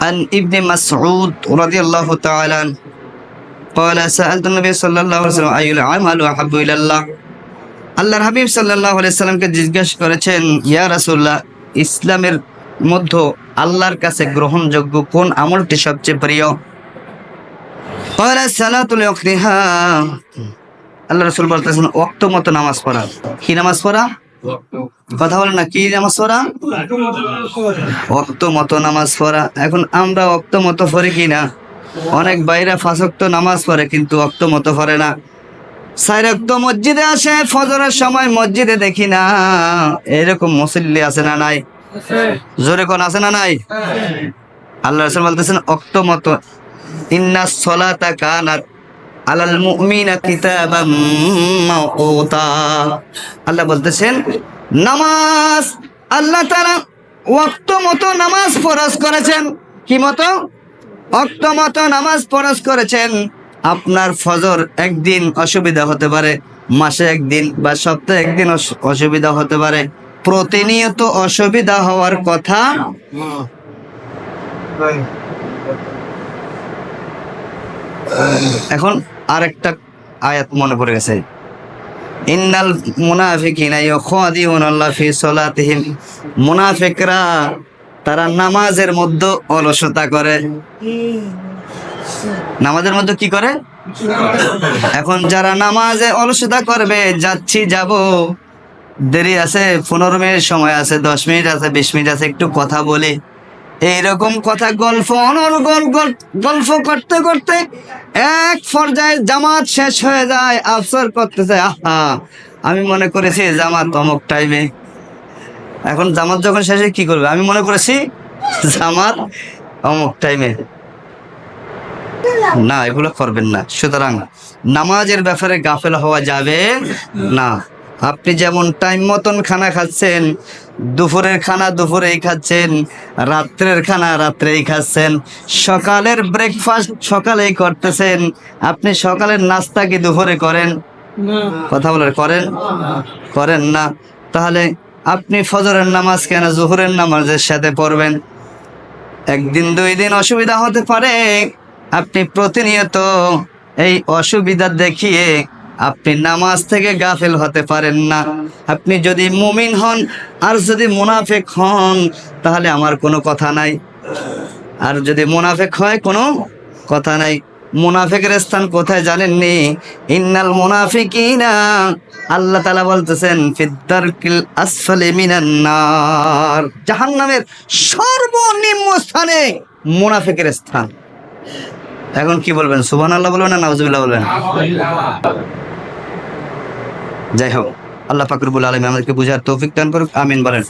عن ابن مسعود رضي الله تعالى عنه قال سألت النبي صلى الله عليه وسلم أي العمل أحب إلى الله আল্লাহর হাবিব সাল্লাহ সাল্লামকে জিজ্ঞেস করেছেন ইয়া রাসূলুল্লাহ ইসলামের মধ্যে আল্লাহর কাছে গ্রহণযোগ্য কোন আমলটি সবচেয়ে প্রিয় قال الصلاة لوقتها আল্লাহ রসুল বলতেছেন ওক্ত মতো নামাজ পড়া কি নামাজ পড়া কথা বলে না, কি নামাজ পড়া? অক্ত মতো নামাজ পড়া। এখন আমরা অক্ত মতো পড়ি কি না অনেক বাইরে ফাঁসক্ত নামাজ পড়ে, কিন্তু অক্ত মতো পড়ে না। সাইরক্ত মসজিদে আসে, ফজরের সময় মসজিদে দেখি না। এরকম মুসল্লি আছে না নাই? জোরে কোন আছে না নাই? আল্লাহ রসুল বলতেছেন অক্ত মতো ইন্না সলাতা কানাত। আলাল মুমিনা কিতাবাম মাউতা আল্লাহ বলতেছেন নামাজ আল্লাহ তাআলা ওয়াক্ত মতো নামাজ ফরজ করেছেন। কি মতো? ওয়াক্ত মতো নামাজ ফরজ করেছেন। আপনার ফজর একদিন অসুবিধা হতে পারে মাসে একদিন বা সপ্তাহে একদিন অসুবিধা হতে পারে। প্রতিনিয়ত অসুবিধা হওয়ার কথা এখন আরেকটা আয়াত মনে পড়ে গেছে। ইন্নাল মুনাফিকিনা ইউখাদিউনাল্লাহ ফি সালাতিহিম। মুনাফিকরা তারা নামাজের মধ্যে অলসতা করে। নামাজের মধ্যে কি করে? এখন যারা নামাজে অলসতা করবে, যাচ্ছি, যাব। দেরি আছে, পনেরো মিনিট সময় আছে, দশ মিনিট আছে, বিশ মিনিট আছে, একটু কথা বলি। এইরকম কথা গল্প, অনর্গল গল্প করতে করতে এক পর্যায়ে জামাত শেষ হয়ে যায়, আফসর করতেছে, আহা, আমি মনে করেছি জামাত অমুক টাইমে এখন জামাত যখন শেষ শেষে কি করবে? আমি মনে করেছি জামাত অমুক টাইমে না, এগুলো করবেন না। সুতরাং নামাজের ব্যাপারে গাফেল হওয়া যাবে না। আপনি যেমন টাইম মতন খানা খাচ্ছেন দুপুরের খানা দুপুরেই খাচ্ছেন রাত্রের খানা রাত্রেই খাচ্ছেন। সকালের ব্রেকফাস্ট সকালেই করতেছেন। আপনি সকালের নাস্তা কি দুপুরে করেন? কথা বলেন করেন? করেন না। তাহলে আপনি ফজরের নামাজ কেন জোহরের নামাজের সাথে পড়বেন? একদিন দুই দিন অসুবিধা হতে পারে। আপনি প্রতিনিয়ত এই অসুবিধা দেখিয়ে আপনি নামাজ থেকে গাফেল হতে পারেন না। আপনি যদি মুমিন হন আর যদি মুনাফেক হন, তাহলে আমার কোনো কথা নাই। আর যদি মুনাফেক হয়, কোনো কথা নাই। মুনাফেকের স্থান কোথায় জানেননি? ইন্নাল মুনাফিকিনা, আল্লাহ তাআলা বলতেছেন ফিদ্দারকিল আসফালি মিনান জাহান্নামের সর্বনিম্ন স্থানে মুনাফিকের স্থান। এখন কি বলবেন? সুবান আল্লাহ বলবেন না নাউজুবিল্লাহ বলবেন? যাই হোক আল্লাহ ফাকরুল আলম আমাদেরকে বুঝার তৌফিক দান করুক আমিন বলেন।